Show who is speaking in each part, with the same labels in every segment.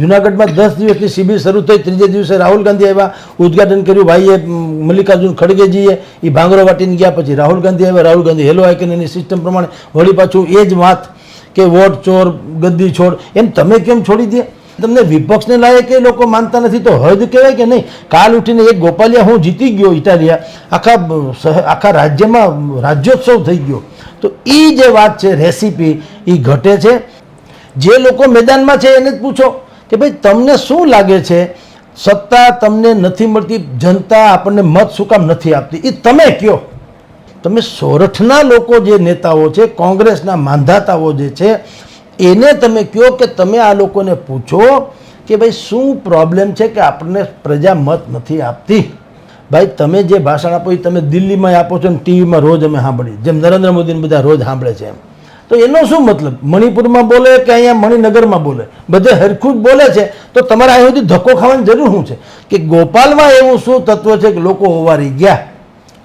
Speaker 1: જુનાગઢમાં દસ દિવસની શિબિર શરૂ થઈ, ત્રીજે દિવસે રાહુલ ગાંધી આવ્યા, ઉદઘાટન કર્યું ભાઈએ મલ્લિકાર્જુન ખડગેજીએ એ ભાંગરો વાટીને ગયા પછી રાહુલ ગાંધી આવ્યા, રાહુલ ગાંધી હેલો આઇકન એની સિસ્ટમ પ્રમાણે. વળી પાછું એ જ વાત કે વોટ, ચોર, ગદ્દી, છોડ, એમ તમે કેમ છોડી દે? તમને વિપક્ષને લાયક એ લોકો માનતા નથી, તો હદ કહેવાય કે નહીં? કાલ ઉઠીને એક ગોપાલિયા, હું જીતી ગયો ઇટાલિયા, આખા આખા રાજ્યમાં રાજ્યોત્સવ થઈ ગયો. તો એ જે વાત છે, રેસીપી એ ઘટે છે. જે લોકો મેદાનમાં છે એને જ પૂછો. કે ભાઈ તમને શું લાગે છે? સત્તા તમને નથી મળતી, જનતા આપણને મત શું કામ નથી આપતી. એ તમે કયો? તમે સોરઠના લોકો જે નેતાઓ છે, કોંગ્રેસના માંધાતાઓ જે છે, એને તમે કહો કે તમે આ લોકોને પૂછો કે ભાઈ શું પ્રોબ્લેમ છે કે આપણને પ્રજા મત નથી આપતી? ભાઈ તમે જે ભાષણ આપો એ તમે દિલ્હીમાં આપો છો ને ટીવીમાં રોજ અમે સાંભળીએ જેમ નરેન્દ્ર મોદીને બધા રોજ સાંભળે છે એમ. તો એનો શું મતલબ? મણિપુરમાં બોલે કે અહીંયા મણિનગરમાં બોલે? બધે હરખું બોલે છે. તો તમારે અહીં સુધી ધક્કો ખાવાની જરૂર શું છે? કે ગોપાલમાં એવું શું તત્વ છે કે લોકો હોવારી ગયા?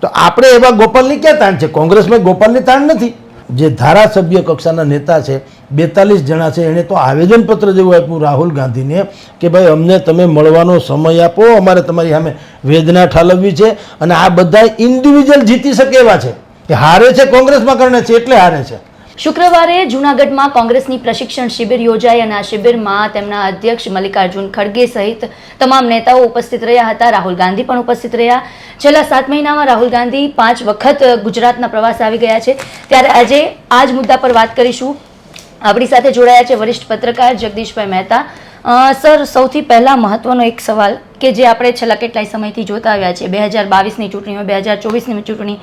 Speaker 1: તો આપણે એવા ગોપાલની ક્યાં તાણ છે? કોંગ્રેસમાં ગોપાલની તાણ નથી. જે ધારાસભ્ય કક્ષાના નેતા છે, બેતાલીસ જણા છે, એણે તો આવેદનપત્ર જેવું આપ્યું રાહુલ ગાંધીને કે ભાઈ, અમને તમે મળવાનો સમય આપો, અમારે તમારી સામે વેદના ઠાલવવી છે અને આ બધા ઇન્ડિવિજ્યુઅલ જીતી શકે એવા છે. કે હારે છે કોંગ્રેસમાં કરણે છે, એટલે હારે છે.
Speaker 2: શુક્રવારે જૂનાગઢમાં કોંગ્રેસની પ્રશિક્ષણ શિબિર યોજાઈ અને આ શિબિરમાં તેમના અધ્યક્ષ મલ્લિકાર્જુન ખડગે સહિત તમામ નેતાઓ ઉપસ્થિત રહ્યા હતા. રાહુલ ગાંધી પણ ઉપસ્થિત રહ્યા. છેલ્લા સાત મહિનામાં રાહુલ ગાંધી પાંચ વખત ગુજરાતના પ્રવાસ આવી ગયા છે. ત્યારે આજે આ જ મુદ્દા પર વાત કરીશું. આપણી સાથે જોડાયા છે વરિષ્ઠ પત્રકાર જગદીશભાઈ મહેતા. સર, સૌથી પહેલા મહત્વનો એક સવાલ કે જે આપણે છેલ્લા કેટલાય સમયથી જોતા આવ્યા છે. બે હજાર બાવીસની ચૂંટણીમાં, બે હજાર ચોવીસની ચૂંટણી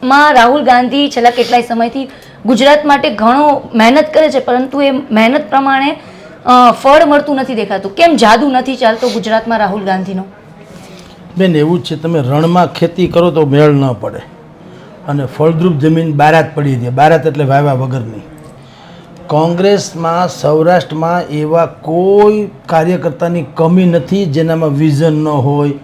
Speaker 2: કોંગ્રેસમાં રાહુલ ગાંધી છેલ્લા કેટલાય સમયથી ગુજરાત માટે ઘણો મહેનત કરે છે, પરંતુ એ મહેનત પ્રમાણે ફળ મળતું નથી દેખાતું. કેમ જાદુ નથી ચાલતો ગુજરાતમાં રાહુલ ગાંધીનો?
Speaker 1: બેન, એવું જ છે, તમે રણમાં ખેતી કરો તો મેળ ન પડે. અને ફળદ્રુપ જમીન બારાત પડી દે. બારાત એટલે વાવ્યા વગરની કોંગ્રેસમાં, સૌરાષ્ટ્રમાં એવા કોઈ કાર્યકર્તાની કમી નથી જેનામાં વિઝન ન હોય,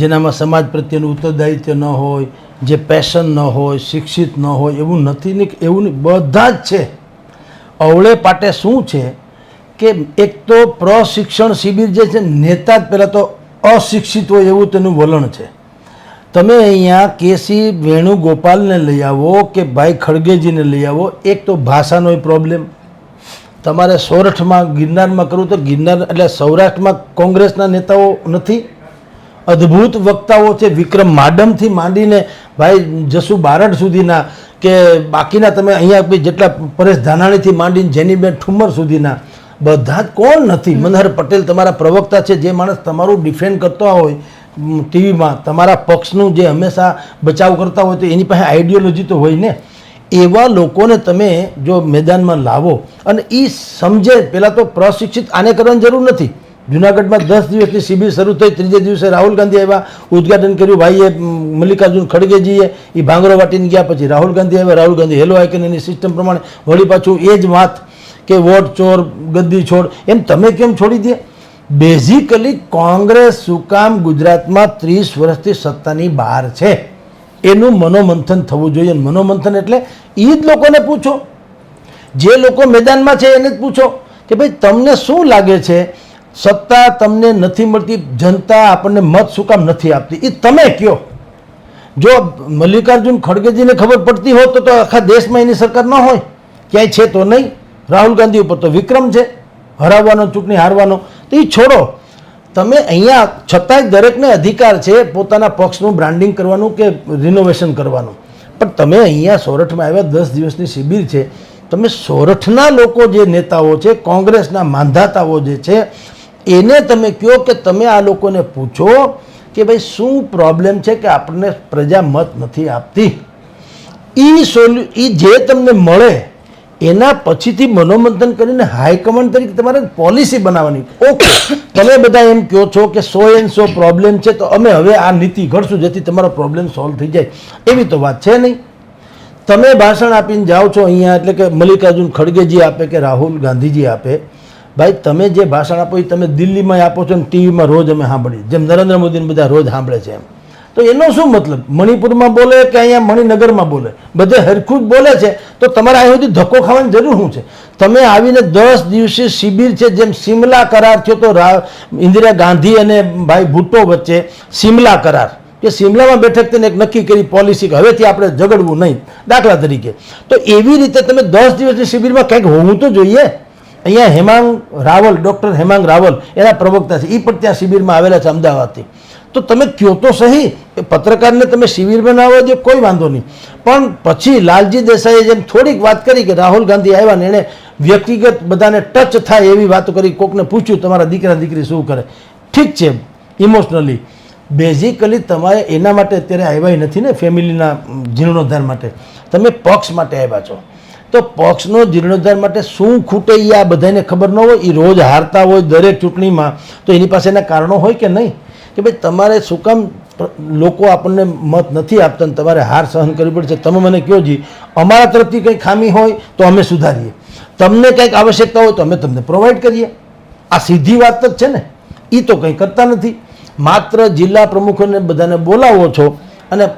Speaker 1: જેનામાં સમાજ પ્રત્યેનું ઉત્તરદાયિત્વ ન હોય જે પેશન ન હોય, શિક્ષિત ન હોય, એવું નથી ને એવું નહીં, બધા જ છે. અવળે પાટે શું છે કે એક તો પ્રશિક્ષણ શિબિર જે છે, નેતા જ પહેલાં તો અશિક્ષિત હોય એવું તેનું વલણ છે. તમે અહીંયા કેસી વેણુગોપાલને લઈ આવો કે ભાઈ ખડગેજીને લઈ આવો, એક તો ભાષાનો પ્રોબ્લેમ તમારે સોરઠમાં ગિરનારમાં કરવું તો ગિરનાર, એટલે સૌરાષ્ટ્રમાં કોંગ્રેસના નેતાઓ નથી અદ્ભુત વક્તાઓ છે. વિક્રમ માડમથી માંડીને ભાઈ જસુ બારડ સુધીના કે બાકીના તમે અહીંયા જેટલા પરેશ ધાનાણીથી માંડીને જેનીબેન ઠુમર સુધીના, બધા જ કોણ નથી? મનહર પટેલ તમારા પ્રવક્તા છે. જે માણસ તમારું ડિફેન્ડ કરતા હોય ટીવીમાં, તમારા પક્ષનું જે હંમેશા બચાવ કરતા હોય તો એની પાસે આઈડિયોલોજી તો હોય ને? એવા લોકોને તમે જો મેદાનમાં લાવો અને એ સમજે. પહેલાં તો પ્રશિક્ષિત આને કરવાની જરૂર નથી. જુનાગઢમાં દસ દિવસની શિબિર શરૂ થઈ, ત્રીજે દિવસે રાહુલ ગાંધી આવ્યા, ઉદઘાટન કર્યું ભાઈએ મલ્લિકાર્જુન ખડગેજીએ એ ભાંગરો વાટીને ગયા પછી રાહુલ ગાંધી આવ્યા, રાહુલ ગાંધી હેલો આઇકન એની સિસ્ટમ પ્રમાણે વળી પાછું એ જ વાત કે વોટ ચોર, ગદ્દી છોડ, એમ તમે કેમ છોડી દે? બેઝિકલી કોંગ્રેસ શું કામ ગુજરાતમાં ત્રીસ વર્ષથી સત્તાની બહાર છે. એનું મનોમંથન થવું જોઈએ. મનોમંથન એટલે એ જ લોકોને પૂછો. જે લોકો મેદાનમાં છે એને જ પૂછો કે ભાઈ, તમને શું લાગે છે સત્તા તમને નથી મળતી, જનતા આપણને મત શું કામ નથી આપતી? એ તમે કયો. જો મલ્લિકાર્જુન ખડગેજીને ખબર પડતી હોત તો આખા દેશમાં એની સરકાર ન હોય. ક્યાંય છે તો નહીં. રાહુલ ગાંધી ઉપર તો વિક્રમ છે. હરાવવાનો, ચૂંટણી હારવાનો. તો એ છોડો. તમે અહીંયા છતાંય દરેકને અધિકાર છે પોતાના પક્ષનું બ્રાન્ડિંગ કરવાનું કે રિનોવેશન કરવાનું. પણ તમે અહીંયા સોરઠમાં આવ્યા, દસ દિવસની શિબિર છે. તમે સોરઠના લોકો જે નેતાઓ છે, કોંગ્રેસના માંધાતાઓ જે છે એને તમે કહો કે તમે આ લોકોને પૂછો કે ભાઈ શું પ્રોબ્લેમ છે કે આપણને પ્રજા મત નથી આપતી? એ સોલ્યુ એ જે તમને મળે, એના પછીથી મનોમંથન કરીને હાઈકમાન્ડ તરીકે તમારે પોલિસી બનાવવાની. ઓકે, તમે બધા એમ કહો છો કે સો એન સો પ્રોબ્લેમ છે, તો અમે હવે આ નીતિ ઘડશું જેથી તમારો પ્રોબ્લેમ સોલ્વ થઈ જાય. એવી તો વાત છે નહીં. તમે ભાષણ આપીને જાઓ છો અહીંયા, એટલે કે મલ્લિકાર્જુન ખડગેજી આપે કે રાહુલ ગાંધીજી આપે ભાઈ, તમે જે ભાષણ આપો એ તમે દિલ્હીમાં આપો છો ને ટીવીમાં રોજ અમે સાંભળીએ. જેમ નરેન્દ્ર મોદીને બધા રોજ સાંભળે છે એમ. તો એનો શું મતલબ? મણિપુરમાં બોલે કે અહીંયા મણિનગરમાં બોલે? બધે હરખું બોલે છે. તો તમારે અહીં સુધી ધક્કો ખાવાની જરૂર શું છે? તમે આવીને દસ દિવસે શિબિર છે, જેમ સિમલા કરાર થયો તો ઇન્દિરા ગાંધી અને ભાઈ ભુટ્ટો વચ્ચે સિમલા કરાર. કે સિમલામાં બેઠક તેને એક નક્કી કરી પોલિસી કે હવેથી આપણે ઝઘડવું નહીં. દાખલા તરીકે. તો એવી રીતે તમે દસ દિવસની શિબિરમાં કંઈક હોવું તો જોઈએ. અહીંયા હેમાંગ રાવલ, ડૉક્ટર હેમાંગ રાવલ, એના પ્રવક્તા છે. એ પણ ત્યાં શિબિરમાં આવેલા છે અમદાવાદથી. તો તમે કયો તો સહી? પત્રકારને તમે શિબિરમાં ના આવવા દો, કોઈ વાંધો નહીં. પણ પછી લાલજી દેસાઈએ જેમ થોડીક વાત કરી કે રાહુલ ગાંધી આવ્યા ને એણે વ્યક્તિગત બધાને ટચ થાય એવી વાતો કરી, કોકને પૂછ્યું, તમારા દીકરા, દીકરી શું કરે? ઠીક છે, ઇમોશનલી. બેઝિકલી તમારે એના માટે અત્યારે આવ્યા નથી ને, ફેમિલીના જીર્ણોદ્ધાર માટે. તમે પક્ષ માટે આવ્યા છો. તો પક્ષનો જીર્ણોદ્ધાર માટે શું ખૂટે એ આ બધાને ખબર ન હોય, એ રોજ હારતા હોય દરેક ચૂંટણીમાં, તો એની પાસે એના કારણો હોય કે નહીં? કે ભાઈ તમારે શું કામ લોકો આપણને મત નથી આપતા ને તમારે હાર સહન કરવી પડશે. તમે મને કહો જી, અમારા તરફથી કંઈ ખામી હોય તો અમે સુધારીએ. તમને કંઈક આવશ્યકતા હોય તો અમે તમને પ્રોવાઈડ કરીએ. આ સીધી વાત જ છે ને. એ તો કંઈ કરતા નથી. માત્ર જિલ્લા પ્રમુખોને બધાને બોલાવો છો અને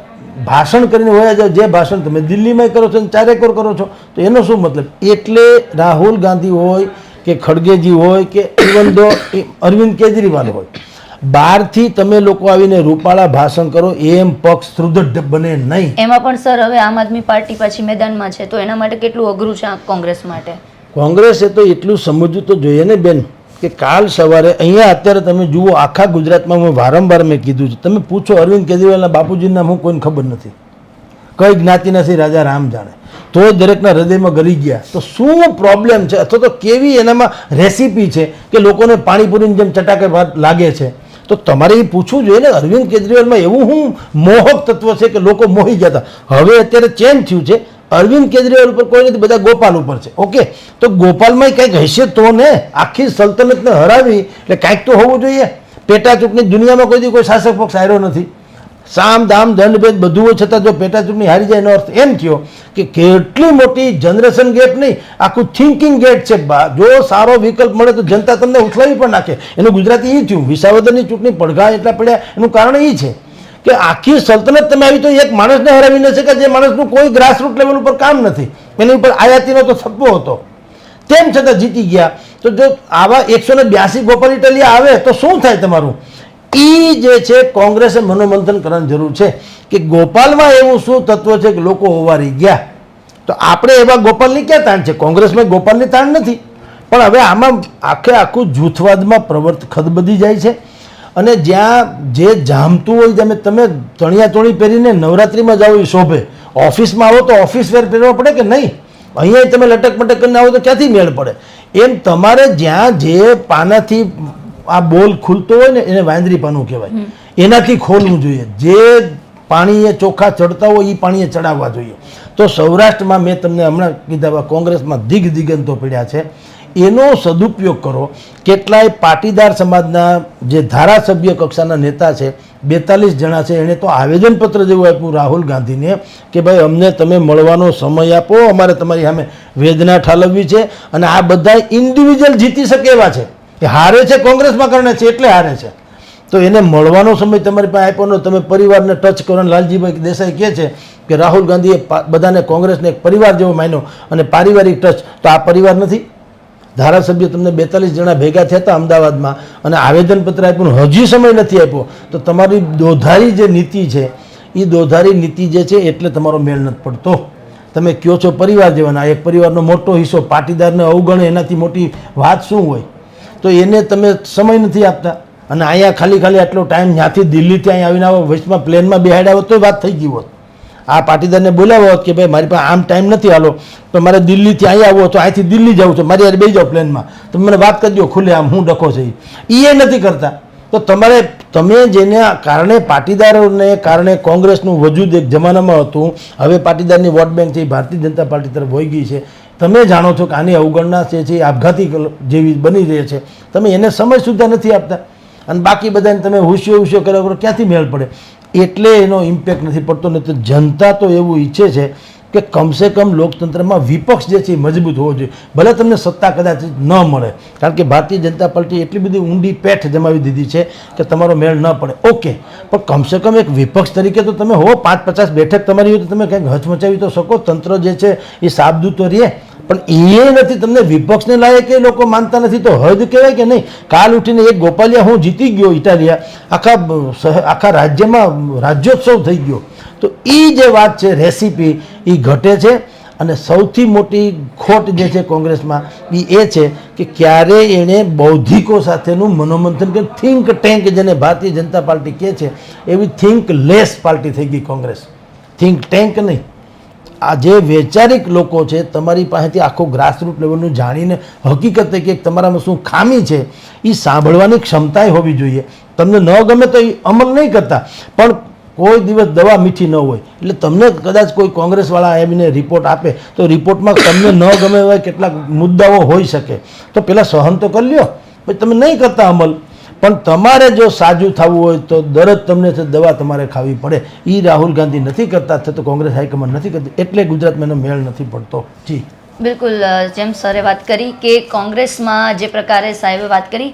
Speaker 1: ભાષણ કરીને વયા જાઓ જે ભાષણ તમે દિલ્હીમાં કરો છો અને ચારેકોર કરો છો તો એનો શું મતલબ? એટલે રાહુલ ગાંધી હોય કે ખડગેજી હોય કે ઇવન દો અરવિંદ કેજરીવાલ હોય બહારથી તમે લોકો આવીને રૂપાળા ભાષણ કરો એમ પક્ષ સુદૃઢ બને નહીં.
Speaker 2: એમાં પણ સર હવે આમ આદમી પાર્ટી પાછી મેદાનમાં છે તો એના માટે કેટલું અઘરું છે આ કોંગ્રેસ માટે?
Speaker 1: કોંગ્રેસે તો એટલું સમજવું તો જોઈએ ને બેન. કે કાલ સવારે અહીંયા અત્યારે તમે જુઓ, આખા ગુજરાતમાં હું વારંવાર મેં કીધું છે. તમે પૂછો અરવિંદ કેજરીવાલના બાપુજીના નામ હું કોઈને ખબર નથી. કઈ જ્ઞાતિ નથી, રાજા રામ જાણે. તો દરેકના હૃદયમાં ગરી ગયા. તો શું પ્રોબ્લેમ છે? અથવા તો કેવી એનામાં રેસીપી છે કે લોકોને પાણીપુરીની જેમ ચટાકે ભાત લાગે છે? તો તમારે એ પૂછવું જોઈએ ને. અરવિંદ કેજરીવાલમાં એવું હું મોહક તત્વ છે કે લોકો મોહી ગયા હતા હવે અત્યારે ચેન્જ થયું છે. અરવિંદ કેજરીવાલ ઉપર કોઈ નથી, બધા ગોપાલ ઉપર છે. ઓકે? તો ગોપાલમાં કંઈક હશે તો ને આખી સલ્તનતને હરાવી, એટલે કાંઈક તો હોવું જોઈએ. પેટા ચૂંટણી દુનિયામાં કોઈ કોઈ શાસક પક્ષ આવ્યો નથી. સામ, દામ દંડભેદ બધું હોય છતાં જો પેટા ચૂંટણી હારી જાય એનો અર્થ એમ થયો કે કેટલી મોટી જનરેશન ગેપ નહીં, આખું થિંકિંગ ગેટ છે. જો સારો વિકલ્પ મળે તો જનતા તમને ઉઠલાવી પણ નાખે. એનું ગુજરાતી એ થયું. વિસાવદરની ચૂંટણી પડઘા એટલા પડ્યા. એનું કારણ એ છે કે આખી સલ્તનત તમે આવી તો એક માણસને હરાવી ન શકે જે માણસનું કોઈ ગ્રાસરૂટ લેવલ ઉપર કામ નથી. એની ઉપર આયાતીનો તો થપ્પો હતો. તેમ છતાં જીતી ગયા. તો જો આવા એકસો ને બ્યાસી ગોપાલ ઇટાલિયા આવે તો શું થાય તમારું? એ જે છે, કોંગ્રેસે મનોમંથન કરવાની જરૂર છે કે ગોપાલમાં એવું શું તત્વ છે કે લોકો હોવારી ગયા? તો આપણે એવા ગોપાલની ક્યાં તાણ છે? કોંગ્રેસમાં ગોપાલની તાણ નથી. પણ હવે આમાં આખે આખું જૂથવાદમાં પ્રવર્ત ખદબદી જાય છે. અને જ્યાં જે જામતું હોય તમે તમે તણિયા તોણી પહેરીને નવરાત્રિમાં જાઓ એ શોભે. ઓફિસમાં આવો તો ઓફિસ વેર પહેરવા પડે કે નહીં? અહીંયા તમે લટક મટક કરીને આવો તો ક્યાંથી મેળ પડે? એમ તમારે જ્યાં જે પાનાથી આ બોલ ખુલતો હોય ને એને વાંદરી પાનું કહેવાય. એનાથી ખોલવું જોઈએ. જે પાણીએ ચોખા ચડતા હોય એ પાણીએ ચડાવવા જોઈએ. તો સૌરાષ્ટ્રમાં મેં તમને હમણાં કીધા કોંગ્રેસમાં દિગ દિગંતો પડ્યા છે. એનો સદુપયોગ કરો. કેટલાય પાટીદાર સમાજના જે ધારાસભ્ય કક્ષાના નેતા છે, બેતાલીસ જણા છે, એણે તો આવેદનપત્ર જેવું આપ્યું રાહુલ ગાંધીને કે ભાઈ, અમને તમે મળવાનો સમય આપો, અમારે તમારી સામે વેદના ઠાલવવી છે અને આ બધા ઇન્ડિવિજ્યુઅલ જીતી શકે એવા છે. કે હારે છે, કોંગ્રેસમાં કારણે છે, એટલે હારે છે. તો એને મળવાનો સમય તમારી પાસે આપ્યો ને તમે પરિવારને ટચ કરો લાલજીભાઈ દેસાઈ કહે છે કે રાહુલ ગાંધીએ બધાને કોંગ્રેસને એક પરિવાર જેવો માન્યો અને પારિવારિક ટચ તો આ પરિવાર નથી? ધારાસભ્ય તમને બેતાલીસ જણા ભેગા થયા હતા અમદાવાદમાં અને આવેદનપત્ર આપ્યું હજી સમય નથી આપ્યો. તો તમારી દોધારી જે નીતિ છે એ દોધારી નીતિ જે છે એટલે તમારો મેળ નથી પડતો. તમે કયો છો પરિવાર જેવાના? એક પરિવારનો મોટો હિસ્સો, પાટીદારને અવગણે એનાથી મોટી વાત શું હોય? તો એને તમે સમય નથી આપતા. અને અહીંયા ખાલી ખાલી આટલો ટાઈમ ત્યાંથી દિલ્હીથી અહીંયા આવીને આવો, વચમાં, પ્લેનમાં બેહાડ્યા હોત તો વાત થઈ ગઈ હોત. આ પાટીદારને બોલાવ્યો હોત કે ભાઈ મારી પાસે આમ ટાઈમ નથી હાલો. તો મારે દિલ્હીથી અહીંયા આવવું તો અહીંથી દિલ્હી જવું છે. મારી યાર બે જાઓ પ્લેનમાં. તમે મને વાત કરી દો ખુલ્લે આમ હું ડખો છે. એ નથી કરતા. તો તમારે, તમે જેને કારણે પાટીદારોને કારણે કોંગ્રેસનું વજૂદ એક જમાનામાં હતું, હવે પાટીદારની વોટ બેંક છે ભારતીય જનતા પાર્ટી તરફ વહી ગઈ છે. તમે જાણો છો કે આની અવગણના છે, એ આપઘાતી જેવી બની રહી છે. તમે એને સમય સુદ્ધા નથી આપતા. અને બાકી બધાને તમે હુશિયો હુશિયો કર્યા કરો, ક્યાંથી મેળ પડે? એટલે એનો ઇમ્પેક્ટ નથી પડતો ને તો જનતા તો એવું ઈચ્છે છે કે કમસે કમ લોકતંત્રમાં વિપક્ષ જે છે એ મજબૂત હોવો જોઈએ. ભલે તમને સત્તા કદાચ ન મળે, કારણ કે ભારતીય જનતા પાર્ટી એટલી બધી ઊંડી પેઠ જમાવી દીધી છે કે તમારો મેળ ન પડે. ઓકે, પણ કમસે કમ એક વિપક્ષ તરીકે તો તમે હો, પાંચ પચાસ બેઠક તમારી હોય તો તમે કંઈક હચમચાવી તો શકો. તંત્ર જે છે એ સાબદું તો રહે પણ એ નથી તમને વિપક્ષને લાયક એ લોકો માનતા નથી તો હદ કહેવાય કે નહીં? કાલ ઉઠીને એક ગોપાલિયા, હું જીતી ગયો ઇટાલિયા. આખા આખા રાજ્યમાં રાજ્યોત્સવ થઈ ગયો. તો એ જે વાત છે, રેસીપી એ ઘટે છે અને સૌથી મોટી ખોટ જે છે કોંગ્રેસમાં એ એ છે કે ક્યારે એણે બૌદ્ધિકો સાથેનું મનોમંથન કે થિંક ટેન્ક જેને ભારતીય જનતા પાર્ટી કહે છે, એવી થિંક લેસ પાર્ટી થઈ ગઈ કોંગ્રેસ. થિંક ટેન્ક નહીં. આ જે વૈચારિક લોકો છે, તમારી પાસેથી આખો ગ્રાસરૂટ લેવલનું જાણીને હકીકતે કે તમારામાં શું ખામી છે એ સાંભળવાની ક્ષમતાએ હોવી જોઈએ. તમને ન ગમે તો એ અમલ નહીં કરતા, પણ કોઈ દિવસ દવા મીઠી ન હોય. એટલે તમને કદાચ કોઈ કોંગ્રેસવાળા આવીને રિપોર્ટ આપે, તો રિપોર્ટમાં તમને ન ગમે એવા કેટલાક મુદ્દાઓ હોઈ શકે. તો પહેલાં સહન તો કરી લ્યો. પછી તમે નહીં કરતા અમલ. પણ તમારે જો સાજું થવું હોય તો દરજ તમને દવા તમારે ખાવી પડે. એ રાહુલ ગાંધી નથી કરતા તો કોંગ્રેસ હાઈકમાન્ડ નથી કરતી, એટલે ગુજરાતમાં એનો મેળ નથી પડતો. જી.
Speaker 2: બિલકુલ જેમ સરે વાત કરી કે કોંગ્રેસમાં જે પ્રકારે સાહેબે વાત કરી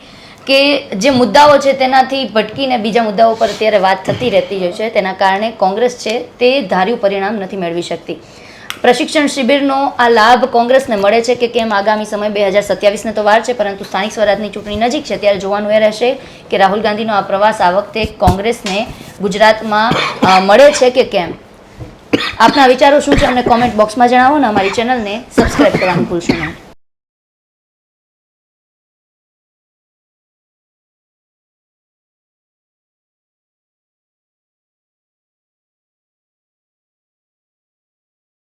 Speaker 2: કે જે મુદ્દાઓ છે તેનાથી ભટકીને બીજા મુદ્દાઓ પર અત્યારે વાત થતી રહેતી હોય છે, તેના કારણે કોંગ્રેસ છે તે ધાર્યું પરિણામ નથી મેળવી શકતી. પ્રશિક્ષણ શિબિરનો આ લાભ કોંગ્રેસને મળે છે કે કેમ આગામી સમય બે હજાર સત્યાવીસને તો વાર છે, પરંતુ સ્થાનિક સ્વરાજની ચૂંટણી નજીક છે, ત્યારે જોવાનું એ રહેશે કે રાહુલ ગાંધીનો આ પ્રવાસ આ વખતે કોંગ્રેસને ગુજરાતમાં મળે છે કે કેમ? આપના વિચારો શું છે? અમને કોમેન્ટ બોક્સમાં જણાવો ને અમારી ચેનલને સબસ્ક્રાઈબ કરવાનું ભૂલશો નહીં.